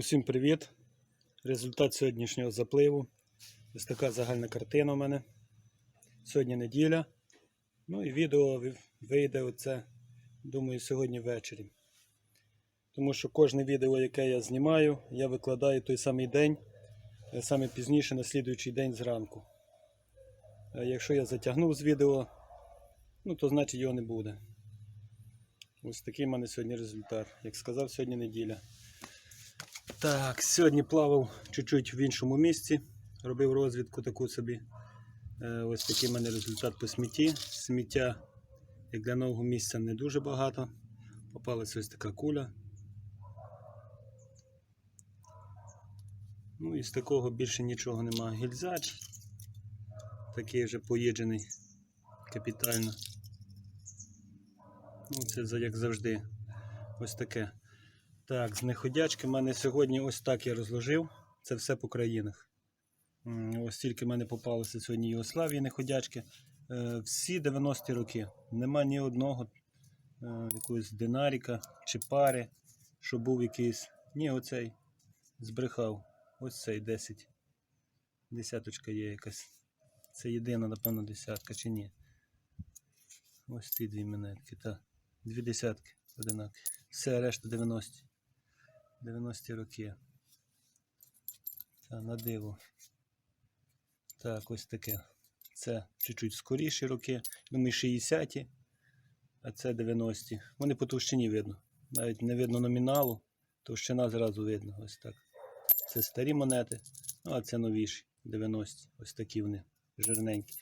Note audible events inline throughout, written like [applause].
Усім привіт! Результат сьогоднішнього запливу. Ось така загальна картина у мене. Сьогодні неділя. Ну і відео вийде оце, думаю, сьогодні ввечері. Тому що кожне відео, яке я знімаю, я викладаю той самий день, е, саме пізніше на слідуючий день зранку. А якщо я затягнув з відео, ну то значить його не буде. Ось такий в мене сьогодні результат. Як сказав, сьогодні неділя. Так, сьогодні плавав чуть-чуть в іншому місці, робив розвідку таку собі. Е, Ось такий в мене результат по смітті. Сміття, як для нового місця, не дуже багато. Попалася ось така куля. Ну і з такого більше нічого нема. Гільзач. Такий вже поїджений капітально. Ну, це як завжди. Ось таке. Так, з неходячки в мене сьогодні ось так я розложив. Це все по країнах. Ось тільки в мене попалося сьогодні Єгославії неходячки. Е, Всі 90-ті роки. Нема ні одного е, якогось динаріка чи пари, що був якийсь. Ні, оцей збрехав. Ось цей 10. Десяточка є якась. Це єдина, напевно, десятка чи ні. Ось ці дві монетки. Та. Дві десятки одинакові. Все, решта 90. 90-ті роки. Та, на диво. Так, ось таке. Це чуть-чуть скоріші роки. Думаю, 60-ті, а це 90-ті. Вони по товщині видно. Навіть не видно номіналу, товщина зразу видно. Ось так. Це старі монети, ну а це новіші, 90-ті. Ось такі вони, жирненькі.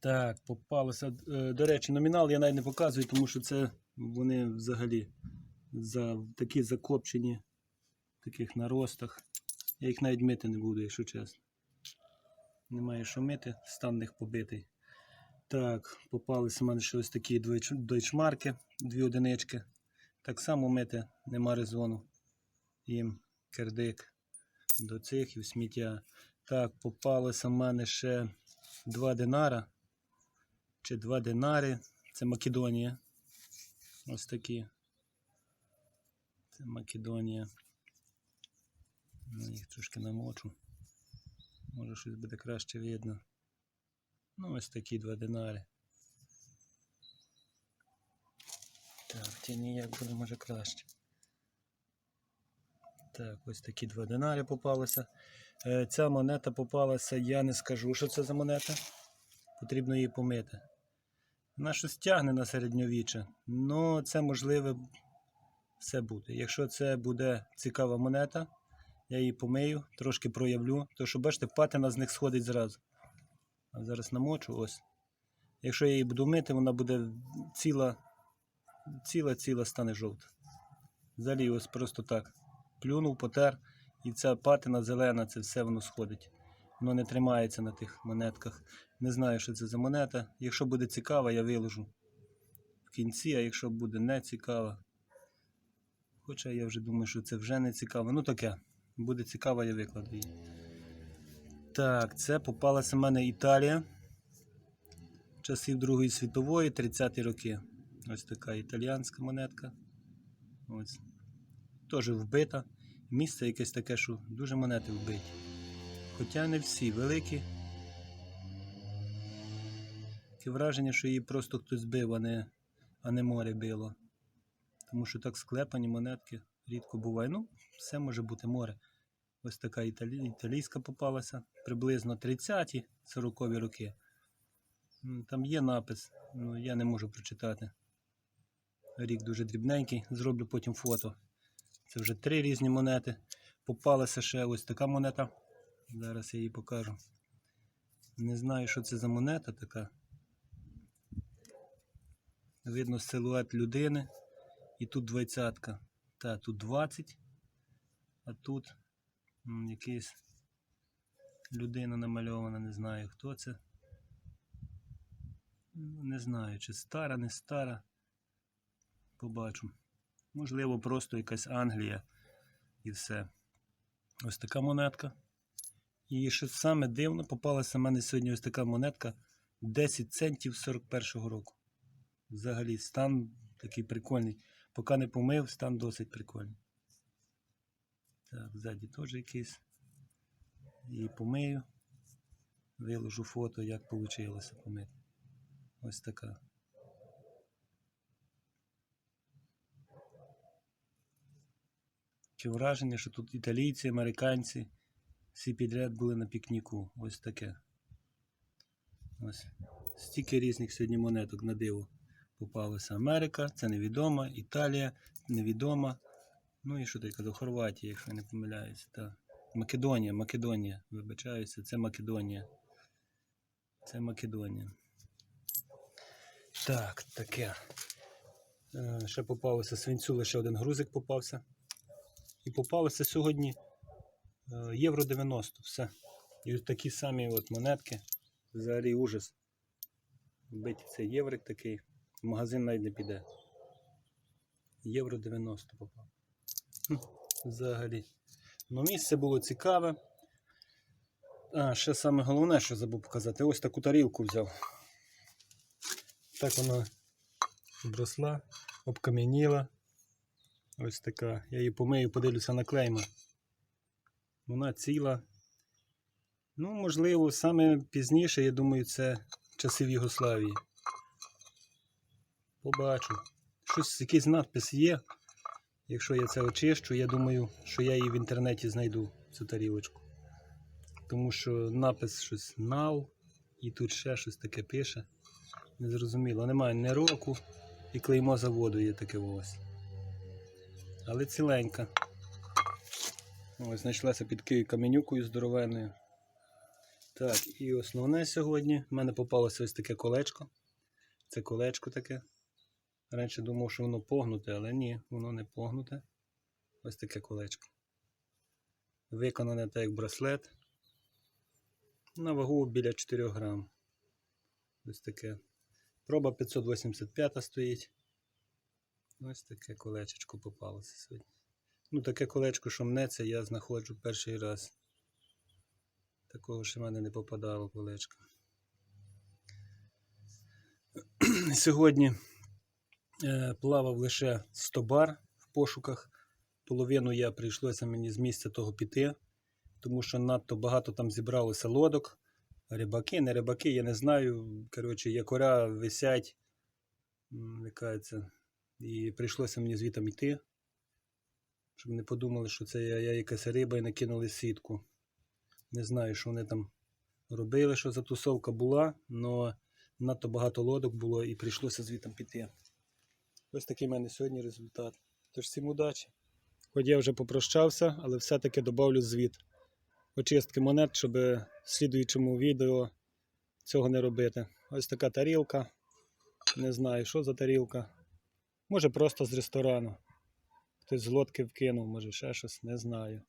Так, попалося. Е, До речі, номінал я навіть не показую, тому що це вони взагалі за такі закопчені таких наростах. Я їх навіть мити не буду, якщо чесно. Немає що мити, стан них побитий. Так, попалися в мене ще ось такі дойчмарки, дві одинички. Так само мити нема резону. Їм кердик до цих і в сміття. Так, попалося в мене ще два динара. Чи два динари. Це Македонія. Ось такі. Це Македонія. Ну, їх трошки намочу. Може щось буде краще видно. Ну, ось такі два динари. Так, ті ніяк буде може краще. Так, ось такі два динари попалися. Е, Ця монета попалася, я не скажу, що це за монета. Потрібно її помити. Вона щось тягне на середньовіччя. Ну, це можливе все буде. Якщо це буде цікава монета, я її помию, трошки проявлю. То що бачите, патина з них сходить зразу. А зараз намочу ось. Якщо я її буду мити, вона буде ціла, ціла, ціла стане жовта. Взагалі ось просто так. Плюнув, потер, і ця патина зелена, це все воно сходить. Воно не тримається на тих монетках. Не знаю, що це за монета. Якщо буде цікава, я виложу в кінці, а якщо буде не цікава. Хоча я вже думаю, що це вже не цікаво. Ну таке. Буде цікаво, я викладу її. Так, це попалася в мене Італія. Часів Другої світової, 30-ті роки. Ось така італіянська монетка. Ось. Теж вбита. Місце якесь таке, що дуже монети вбиті. Хоча не всі великі. Таке враження, що її просто хтось бив, а не, а не море било. Тому що так склепані монетки рідко буває. Ну, все може бути море. Ось така італі... італійська попалася. Приблизно 30-ті, 40-ві роки. Там є напис, ну я не можу прочитати. Рік дуже дрібненький, зроблю потім фото. Це вже три різні монети. Попалася ще ось така монета. Зараз я її покажу. Не знаю, що це за монета така. Видно силует людини. І тут двадцятка. Та, тут 20. А тут м, якийсь людина намальована, не знаю хто це. Не знаю, чи стара, не стара. Побачу. Можливо, просто якась Англія і все. Ось така монетка. І що саме дивно, попалася в мене сьогодні ось така монетка 10 центів 41-го року. Взагалі, стан такий прикольний. Поки не помив, стан досить прикольний. ззаді теж якийсь. І помию. Виложу фото, як вийшло помити. Ось така. Чи враження, що тут італійці, американці, всі підряд були на пікніку. Ось таке. Ось. Стільки різних сьогодні монеток на диво попалося. Америка, це невідома, Італія, невідома. Ну і що ти казав, Хорватія, якщо я не помиляюся. Та. Македонія, Македонія, вибачаюся, це Македонія. Це Македонія. Так, таке. Е, Ще попалося свинцю, лише один грузик попався. І попалося сьогодні е, євро 90, все. І ось такі самі от монетки. Взагалі ужас. Вбити цей єврик такий. В магазин навіть не піде. Євро 90 попав. Взагалі. Ну, місце було цікаве. А, ще саме головне, що забув показати. Ось таку тарілку взяв. Так вона обросла, обкам'яніла. Ось така. Я її помию, подивлюся на клейма. Вона ціла. Ну, можливо, саме пізніше, я думаю, це часи в Югославії. Побачу. Щось, якийсь надпис є. Якщо я це очищу, я думаю, що я її в інтернеті знайду, цю тарілочку. Тому що напис щось нал, і тут ще щось таке пише. Незрозуміло. Немає ні року, і клеймо заводу є таке ось. Але ціленька. Ось знайшлася під Києві каменюкою здоровенною. Так, і основне сьогодні. В мене попалося ось таке колечко. Це колечко таке. Раніше думав, що воно погнуте, але ні, воно не погнуте. Ось таке колечко. Виконане так як браслет. На вагу біля 4 грам. Ось таке. Проба 585 стоїть. Ось таке колечечко попалося сьогодні. Ну, таке колечко, що мнеться, я знаходжу перший раз. Такого ще в мене не попадало колечко. [clears throat] Сьогодні плавав лише 100 бар в пошуках. Половину я прийшлося мені з місця того піти, тому що надто багато там зібралося лодок. Рибаки, не рибаки, я не знаю. Коротше, якоря висять. це, І прийшлося мені звітом йти, щоб не подумали, що це я, я якась риба і накинули сітку. Не знаю, що вони там робили, що за тусовка була, але надто багато лодок було і прийшлося звітом піти. Ось такий в мене сьогодні результат. Тож всім удачі. Хоч я вже попрощався, але все-таки добавлю звіт. Очистки монет, щоб в слідуючому відео цього не робити. Ось така тарілка. Не знаю, що за тарілка. Може просто з ресторану. Хтось з лодки вкинув, може ще щось, не знаю.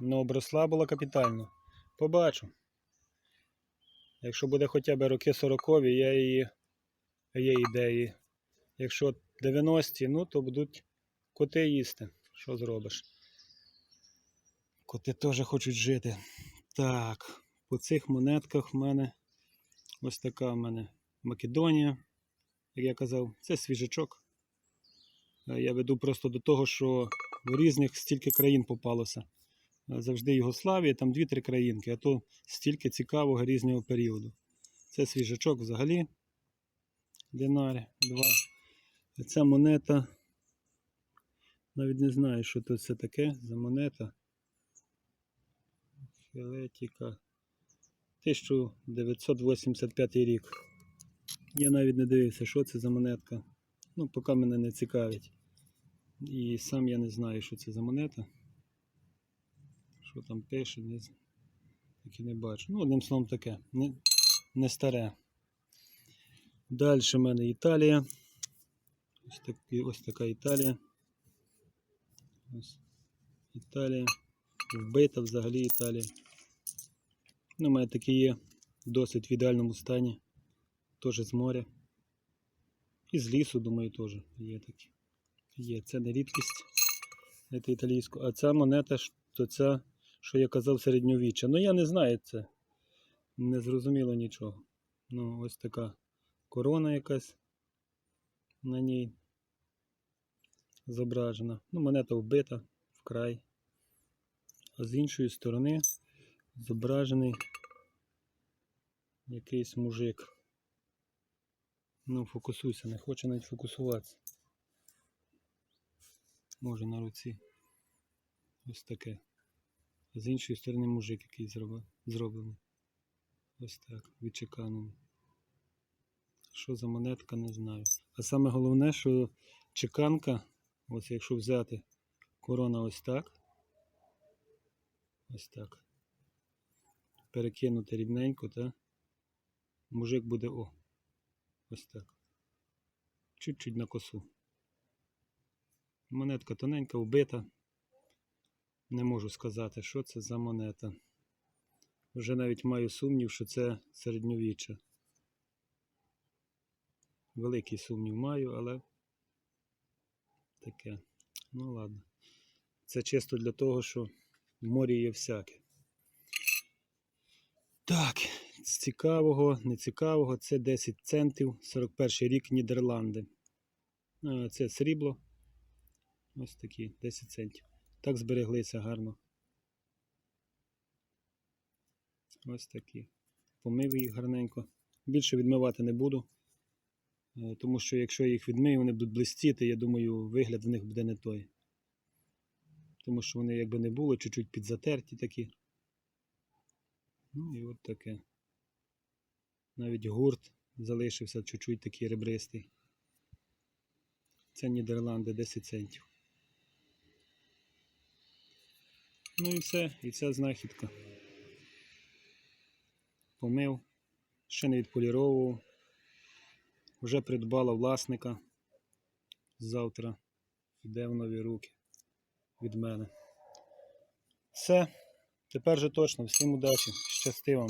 Ну, обросла була капітально. Побачу. Якщо буде хоча б роки 40 я її є ідеї. Якщо 90-ті, ну то будуть коти їсти. Що зробиш? Коти теж хочуть жити. Так, по цих монетках в мене ось така в мене Македонія. Як я казав, це свіжачок. Е, Я веду просто до того, що в різних стільки країн попалося. Е, Завжди Югославія, там 2-3 країнки, а то стільки цікавого різного періоду. Це свіжачок взагалі. Динарі, два. Ця монета. Навіть не знаю, що тут це таке за монета. Філетіка. 1985 рік. Я навіть не дивився, що це за монетка. Ну, поки мене не цікавить. І сам я не знаю, що це за монета. Що там пише, не, так і не бачу. Ну, одним словом таке. Не, не старе. Далі в мене Італія. Ось, такі, ось така Італія. Ось Італія. Вбита взагалі Італія. Ну, у мене такі є досить в ідеальному стані. Теж з моря. І з лісу, думаю, теж є такі. Є. Це не рідкість. Це італійську. А ця монета, то ця, що я казав, середньовіччя. Ну я не знаю це. Не зрозуміло нічого. Ну, ось така корона якась на ній зображена. Ну, монета вбита вкрай. а з іншої сторони зображений якийсь мужик. Ну, фокусуйся, не хоче навіть фокусуватися. Може на руці. Ось таке. А з іншої сторони мужик якийсь зроблений. Ось так, відчеканений. Що за монетка, не знаю. А саме головне, що чеканка, ось якщо взяти корона ось так. Ось так. Перекинути рівненько, та мужик буде о. Ось так. Чуть-чуть на косу. Монетка тоненька, вбита. Не можу сказати, що це за монета. Вже навіть маю сумнів, що це середньовіччя. Великий сумнів маю, але таке. Ну ладно. Це чисто для того, що в морі є всяке. Так, з цікавого, нецікавого, це 10 центів, 41 рік Нідерланди. Це срібло. Ось такі 10 центів. Так збереглися гарно. Ось такі. Помив їх гарненько. Більше відмивати не буду. Е, Тому що якщо я їх відмию, вони будуть блистіти, я думаю, вигляд в них буде не той. Тому що вони якби не були, чуть-чуть підзатерті такі. Ну і от таке. Навіть гурт залишився чуть-чуть такий ребристий. Це Нідерланди 10 центів. Ну і все, і ця знахідка. Помив, ще не відполіровував. Вже придбала власника. Завтра йде в нові руки від мене. Все. Тепер же точно. Всім удачі. Щасти вам.